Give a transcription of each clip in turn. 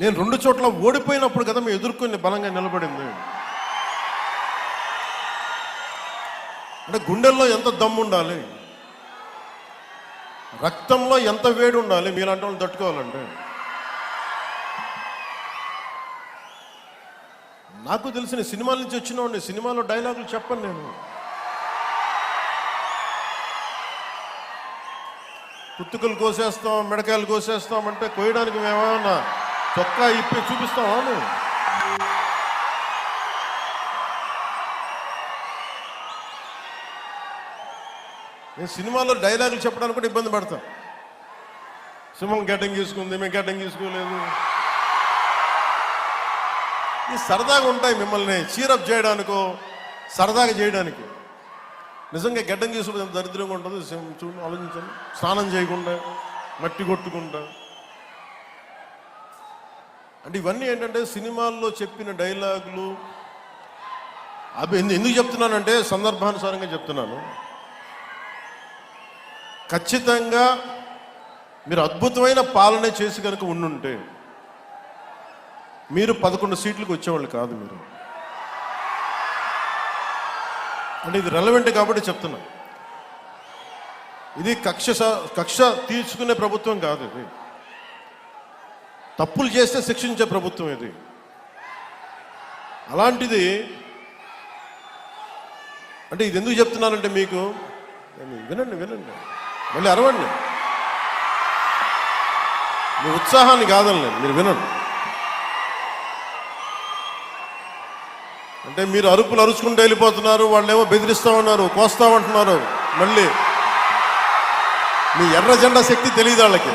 నేను రెండు చోట్ల ఓడిపోయినప్పుడు కదా మేము ఎదుర్కొని బలంగా నిలబడింది. అంటే గుండెల్లో ఎంత దమ్ము ఉండాలి? రక్తంలో ఎంత వేడి ఉండాలి? మీలాంటి వాళ్ళు తట్టుకోవాలంటే. నాకు తెలిసిన సినిమాల నుంచి వచ్చిన సినిమాలో డైలాగులు చెప్పను నేను. పుత్తుకలు కోసేస్తాం మిడకాయలు కోసేస్తాం అంటే కోయడానికి మేమేమన్నా చొక్కా ఇప్పి చూపిస్తామా మేము నేను సినిమాలో డైలాగులు చెప్పడానికి కూడా ఇబ్బంది పడతాం. సింహం గడ్డం తీసుకుంది మేము గడ్డం తీసుకోలేదు ఈ సరదాగా ఉంటాయి మిమ్మల్ని చీరప్ చేయడానికో సరదాగా చేయడానికి. నిజంగా గడ్డం తీసుకుంటే దరిద్రంగా ఉంటుంది సింహం చూడు ఆలోచించండి. స్నానం చేయకుండా మట్టి కొట్టుకుంటా. అంటే ఇవన్నీ ఏంటంటే సినిమాల్లో చెప్పిన డైలాగులు. అవి ఎందుకు చెప్తున్నానంటే సందర్భానుసారంగా చెప్తున్నాను. ఖచ్చితంగా మీరు అద్భుతమైన పాలన చేసి కనుక ఉండుంటే మీరు పదకొండు సీట్లకు వచ్చేవాళ్ళు కాదు మీరు. అంటే ఇది రెలవెంట్ కాబట్టి చెప్తున్నా. ఇది కక్ష స- కక్ష తీర్చుకునే ప్రభుత్వం కాదు ఇది. తప్పులు చేస్తే శిక్షించే ప్రభుత్వం ఇది. అలాంటిది అంటే ఇది ఎందుకు చెప్తున్నానంటే మీకు వినండి వినండి మళ్ళీ అరవండి. మీ ఉత్సాహాన్ని కాదని మీరు వినండి. అంటే మీరు అరుపులు అరుచుకుంటూ వెళ్ళిపోతున్నారు వాళ్ళేమో బెదిరిస్తూ ఉన్నారు కోస్తామంటున్నారు మళ్ళీ. మీ ఎర్ర జెండా శక్తి తెలియదు వాళ్ళకి.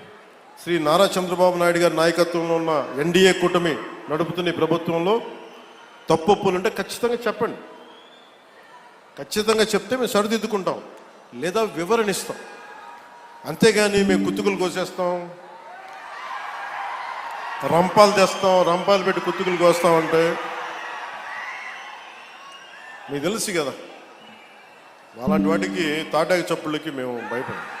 శ్రీ నారా చంద్రబాబు నాయుడు గారి నాయకత్వంలో ఉన్న ఎన్డీఏ కూటమి నడుపుతున్న ప్రభుత్వంలో తప్పొప్పులు ఉంటే ఖచ్చితంగా చెప్పండి. ఖచ్చితంగా చెప్తే మేము సరిదిద్దుకుంటాం. లేదా వివరణ ఇస్తాం. అంతేగాని మేము కుత్తుకులు కోసేస్తాం. రంపాలు తెస్తాం. రంపాలు పెట్టి కుత్తుకులు కోస్తామంటే మీకు తెలుసు కదా. అలాంటి వాటికి తాటాకి చప్పుళ్ళకి మేము భయపడం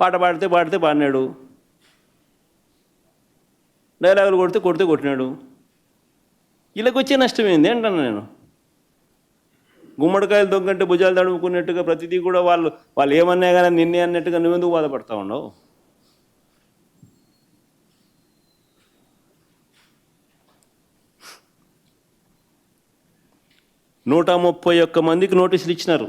పాట పాడితే పాడితే పాడినాడు. డైలాగులు కొడితే కొడితే కొట్టినాడు. వీళ్ళకి నష్టం ఏంది అంటాను నేను. గుమ్మడికాయలు దొంగంటే భుజాలు తడుముకున్నట్టుగా ప్రతిదీ కూడా వాళ్ళు వాళ్ళు ఏమన్నా కానీ నిన్నే అన్నట్టుగా నువ్వెందుకు బాధపడతా ఉండవు నూట ముప్పై ఒక్క మందికి నోటీసులు ఇచ్చినారు.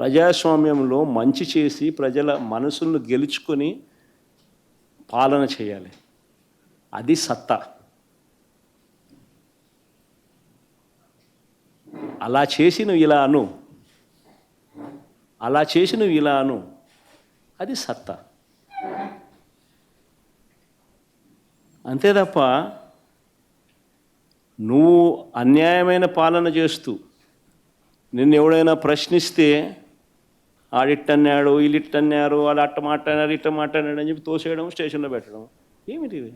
ప్రజాస్వామ్యంలో మంచి చేసి ప్రజల మనసులను గెలుచుకొని పాలన చేయాలి. అది సత్తా. అలా చేసి నువ్వు ఇలా అను. అలా చేసి నువ్వు ఇలా అను. అది సత్తా. అంతే తప్ప నువ్వు అన్యాయమైన పాలన చేస్తూ నిన్ను ఎవడైనా ప్రశ్నిస్తే ఆడిట్టన్నాడు వీళ్ళిట్టన్నారు వాళ్ళు అట్ట మాట్లాడారు ఇట్ట మాట్లాడాడు అని చెప్పి తోసేయడం స్టేషన్లో పెట్టడం. ఏమిటి ఇది